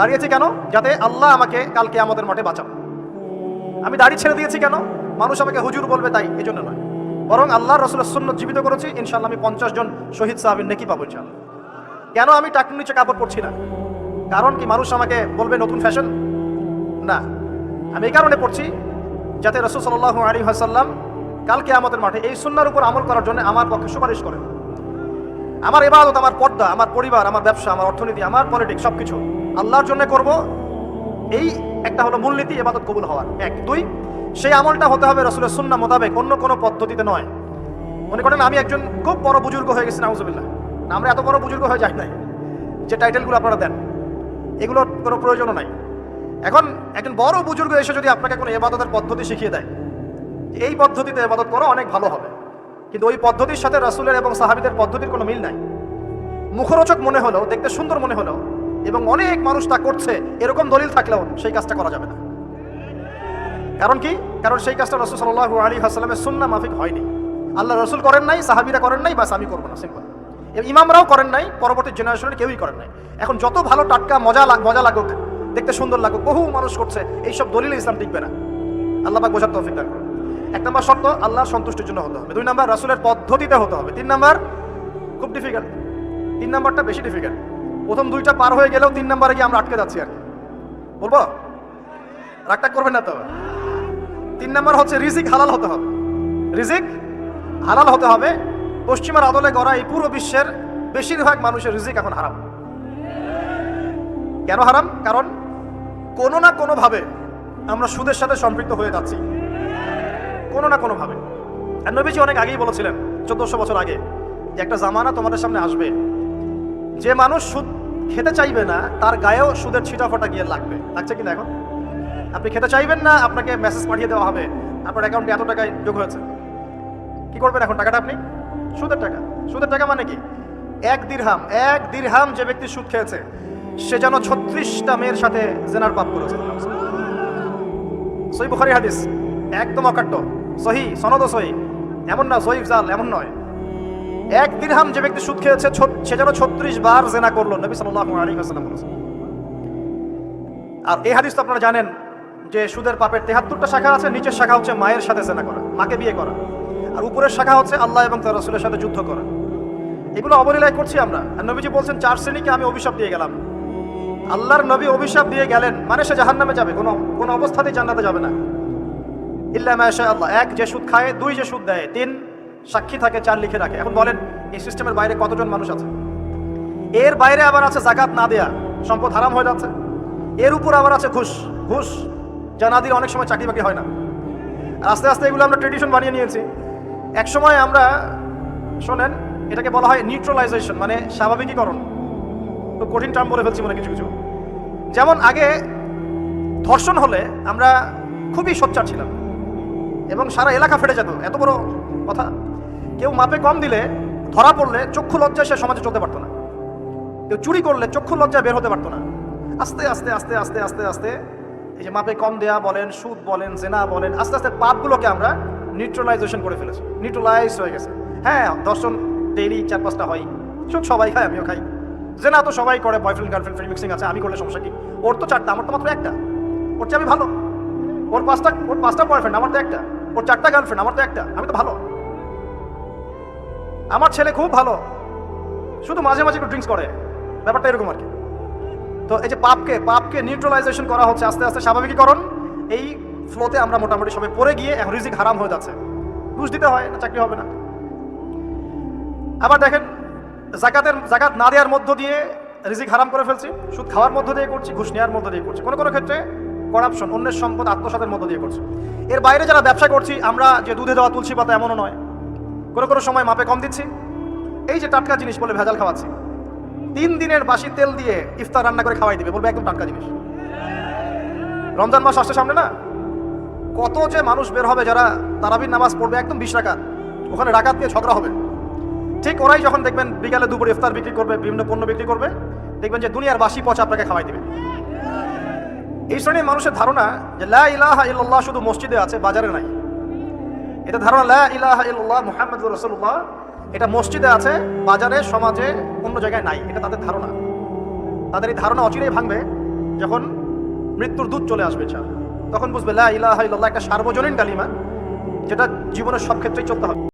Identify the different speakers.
Speaker 1: দাঁড়িয়েছি কেন? যাতে আল্লাহ আমাকে কালকে আমাদের মাঠে বাঁচান আমি দাড়ি ছেড়ে দিয়েছি কেন? মানুষ আমাকে হুজুর বলবে তাই এই জন্য নয়। বরং আল্লাহ রসুলের সুন্নত জীবিত করেছি ইনশাল্লাহ আমি পঞ্চাশ জন শহীদ সাহাবির নেকি পাবো ইনশাল্লাহ কেন আমি টাকুর নিচে কাপড় পরছি না? কারণ কি মানুষ আমাকে বলবে নতুন ফ্যাশন? না। আমি এই কারণে পড়ছি যাতে রসুল সাল্লাহ আলী হাসাল্লাম কালকে আমাদের মাঠে এই সুন্নার উপর আমল করার জন্য আমার পক্ষে সুপারিশ করেন। আমার এবাদত আমার পর্দা, আমার পরিবার, আমার ব্যবসা, আমার অর্থনীতি, আমার পলিটিক্স সব কিছু আল্লাহর জন্য করব। এই একটা হলো মূলনীতি এবাদত কবুল হওয়ার। এক। দুই, সেই আমলটা হতে হবে রসুলের সুন্না মোতাবেক, অন্য কোনো পদ্ধতিতে নয়। মনে করেন আমি একজন খুব বড় বুজুর্গ হয়ে গেছি, নাউজুবিল্লাহ। আমরা এত বড় বুজুর্গ হয়ে যাই নাই। যে টাইটেলগুলো আপনারা দেন, এগুলোর কোনো প্রয়োজনও নাই। এখন একজন বড় বুজুর্গ এসে যদি আপনাকে কোনো এবাদতের পদ্ধতি শিখিয়ে দেয়, এই পদ্ধতিতে এবাদত করা অনেক ভালো হবে। কিন্তু ওই পদ্ধতির সাথে রাসুলের এবং সাহাবিদের পদ্ধতির কোনো মিল নাই। মুখরোচক মনে হলেও, দেখতে সুন্দর মনে হলেও, এবং অনেক মানুষ তা করছে, এরকম দলিল থাকলেও সেই কাজটা করা যাবে না। কারণ কি? কারণ সেই কাজটা রসুল সাল্লাহ আলী হাসলামের সুন্না মাফিক হয়নি। আল্লাহ রসুল করেন নাই, সাহাবিরা করেন নাই, বাস আমি করব না, সিম্পল। ইমামরাও করেন নাই, পরবর্তী জেনারেশনের কেউই করেন নাই। এখন যত ভালো টাটকা, মজা লাগ, মজা লাগুক, দেখতে সুন্দর লাগুক, বহু মানুষ করছে, এইসব দলিল ইসলাম টিকবে না। আল্লাহ বোঝার তৌফিক দান। এক নম্বর শর্ত আল্লাহ সন্তুষ্টির জন্য হতে হবে। দুই নম্বর, রাসুলের পদ্ধতিতে হতে হবে। তিন নম্বর, খুব ডিফিকাল্ট তিন নম্বরটা বেশি ডিফিকাল্ট প্রথম দুইটা পার হয়ে গেলেও তিন নম্বরে গিয়ে আমরা আটকে যাচ্ছি আর কি। বলব? রাগটা করবেন না তো। তিন নম্বর হচ্ছে, রিজিক হালাল হতে হবে। রিজিক হালাল হতে হবে। পশ্চিমের আদলে গড়া এই পুরো বিশ্বের বেশিরভাগ মানুষের রিজিক এখন হারাম। কেন হারাম? কারণ কোনো না কোনোভাবে আমরা সুদের সাথে সম্পৃক্ত হয়ে যাচ্ছি। কোনো না কোনোভাবে। আর নবীজি অনেক আগেই বলেছিলেন, চোদ্দশো বছর আগে, যে একটা জামানা তোমাদের সামনে আসবে। যে মানুষ সুদ খেতে চাইবে না, তার গায়েও সুদের ছিটাফাটা গিয়ে লাগবে। লাগছে কিনা এখন? আপনি খেতে চাইবেন না, আপনাকে মেসেজ পাঠিয়ে দেওয়া হবে। আপনার অ্যাকাউন্টে এত টাকায় যোগ হয়েছে। কি করবেন এখন টাকাটা আপনি? সুদের টাকা। সুদের টাকা মানে কি? এক দিরহাম এক দিরহাম যে ব্যক্তি সুদ খেয়েছে, সে যেন ছত্রিশটা মেয়ের সাথে জেনার পাপ করেছে। সই বুখারি হাদিস, একদম অকাট্য। সহি সনদ সহি। এমন না সহি জাল, এমন নয়। এক দিরহাম যে ব্যক্তি সুদ খেয়েছে সে যেন ছত্রিশ বার জেনা করল, নবী সাল্লাল্লাহু আলাইহি ওয়াসাল্লাম বলেছেন। আর এই হাদিস তো আপনারা জানেন যে সুদের পাপের তেহাত্তরটা শাখা আছে, নিচের শাখা হচ্ছে মায়ের সাথে জেনা করা, মাকে বিয়ে করা। আর উপরের শাখা হচ্ছে আল্লাহ এবং তার রসুলের সাথে যুদ্ধ করা। এগুলো অবলীলায় করছি আমরা। আর নবীজি বলছেন, চার শ্রেণীকে আমি অভিশাপ দিয়ে গেলাম। আল্লাহর নবী অভিশাপ দিয়ে গেলেন মানে সে জাহান্নামে যাবে, কোনো কোনো অবস্থাতেই জান্নাতে যাবে না। ইল্লা মাশা আল্লাহ এক যে সুদ খায়, দুই যে সুদ দেয়, তিন সাক্ষী থাকে, চার লিখে রাখে। এখন বলেন, এই সিস্টেমের বাইরে কতজন মানুষ আছে? এর বাইরে আবার আছে জাকাত না দেয়া, সম্পদ হারাম হয়ে যাচ্ছে। এর উপর আবার আছে ঘুষ। ঘুষ যা দিলে অনেক সময় চাকরি বাকরি হয় না। আস্তে আস্তে এগুলো আমরা ট্রেডিশন বানিয়ে নিয়েছি। এক সময় আমরা, শোনেন, এটাকে বলা হয় নিউট্রালাইজেশন মানে স্বাভাবিকীকরণ। তো কঠিন টার্ম বলে ফেলছি মনে কিছু কিছু। যেমন আগে ধর্ষণ হলে আমরা খুবই সোচ্চার ছিলাম। এবং সারা এলাকা ফেটে যেত। এত বড় কথা। কেউ মাপে কম দিলে, ধরা পড়লে চক্ষু লজ্জায় সে সমাজে চলতে পারতো না। কেউ চুরি করলে চক্ষু লজ্জায় বের হতে পারতো না। আস্তে আস্তে আস্তে আস্তে আস্তে আস্তে এই যে মাপে কম দেয়া বলেন, সুদ বলেন, জেনা বলেন, আস্তে আস্তে পাপগুলোকে আমরা নিউট্রালাইজেশন করে ফেলেছি। নিউট্রালাইজ হয়ে গেছে। হ্যাঁ দর্শন ডেইলি চার পাঁচটা হয়। সুদ সবাই খায়, আমিও খাই। জেনা তো সবাই করে বয়ফ্রেন্ড গার্লফ্রেন্ড ফ্রি মিক্সিং আছে, আমি করলে সমস্যা কি? ওর তো চারটা, আমার তো মাত্র একটা। ওর চেয়ে আমি ভালো। ওর পাঁচটা ওর পাঁচটা বয়ফ্রেন্ড আমার তো একটা। ওর চারটা গার্লফ্রেন্ড আমার তো একটা, আমি তো ভালো। আমার ছেলে খুব ভালো। শুধু মাঝে মাঝে একটু ড্রিঙ্কস করে। ব্যাপারটা এরকম আর কি। তো এই যে পাপকে পাপকে নিউট্রালাইজেশন করা হচ্ছে আস্তে আস্তে স্বাভাবিকীকরণ, এই ফ্লোতে আমরা মোটামুটি সবাই পড়ে গিয়ে এখন রিজিক হারাম হয়ে যাচ্ছে। ঘুষ দিতে হয় না, চাকরি হবে না। আবার দেখেন, জাকাতের, জাকাত না দেওয়ার মধ্য দিয়ে রিজিক হারাম করে ফেলছি, সুদ খাওয়ার মধ্য দিয়ে করছি, ঘুষ নেওয়ার মধ্য দিয়ে করছি। কোনো কোনো ক্ষেত্রে করাপশন, অন্যের সম্পদ আত্মসাতের মধ্য দিয়ে করছে। এর বাইরে যারা ব্যবসা করছি, আমরা যে দুধে দেওয়া তুলসী পাতা এমনও নয়। কোনো কোনো সময় মাপে কম দিচ্ছি। এই যে টাটকা জিনিস বলে ভেজাল খাওয়াচ্ছি। তিন দিনের বাসি তেল দিয়ে ইফতার রান্না করে খাওয়াই দিবে, বলবে একদম টাটকা জিনিস। রমজান মাস আসছে সামনে না? কত যে মানুষ বের হবে যারা তারাবির নামাজ পড়বে একদম বিশ রাকাত, ওখানে রাকাত দিয়ে ঝগড়া হবে। ঠিক ওরাই যখন দেখবেন বিকালে দুপুর ইফতার বিক্রি করবে, বিভিন্ন পণ্য বিক্রি করবে, দেখবেন যে দুনিয়ার বাসি পচা আপনাকে খাওয়াই দিবে। এই শ্রেণির মানুষের ধারণা যে লা ইলাহা ইল্লাল্লাহ শুধু মসজিদে আছে, বাজারে নাই। এটা ধারণা লা মুহাম্মদ রসুল্লাহ এটা মসজিদে আছে, বাজারে, সমাজে, অন্য জায়গায় নাই। এটা তাদের ধারণা। তাদের এই ধারণা অচিরেই ভাঙবে যখন মৃত্যুর দূত চলে আসবে চা তখন বুঝবে লা ইলাহা একটা সার্বজনীন কালিমা, যেটা জীবনের সব ক্ষেত্রেই চলতে হবে।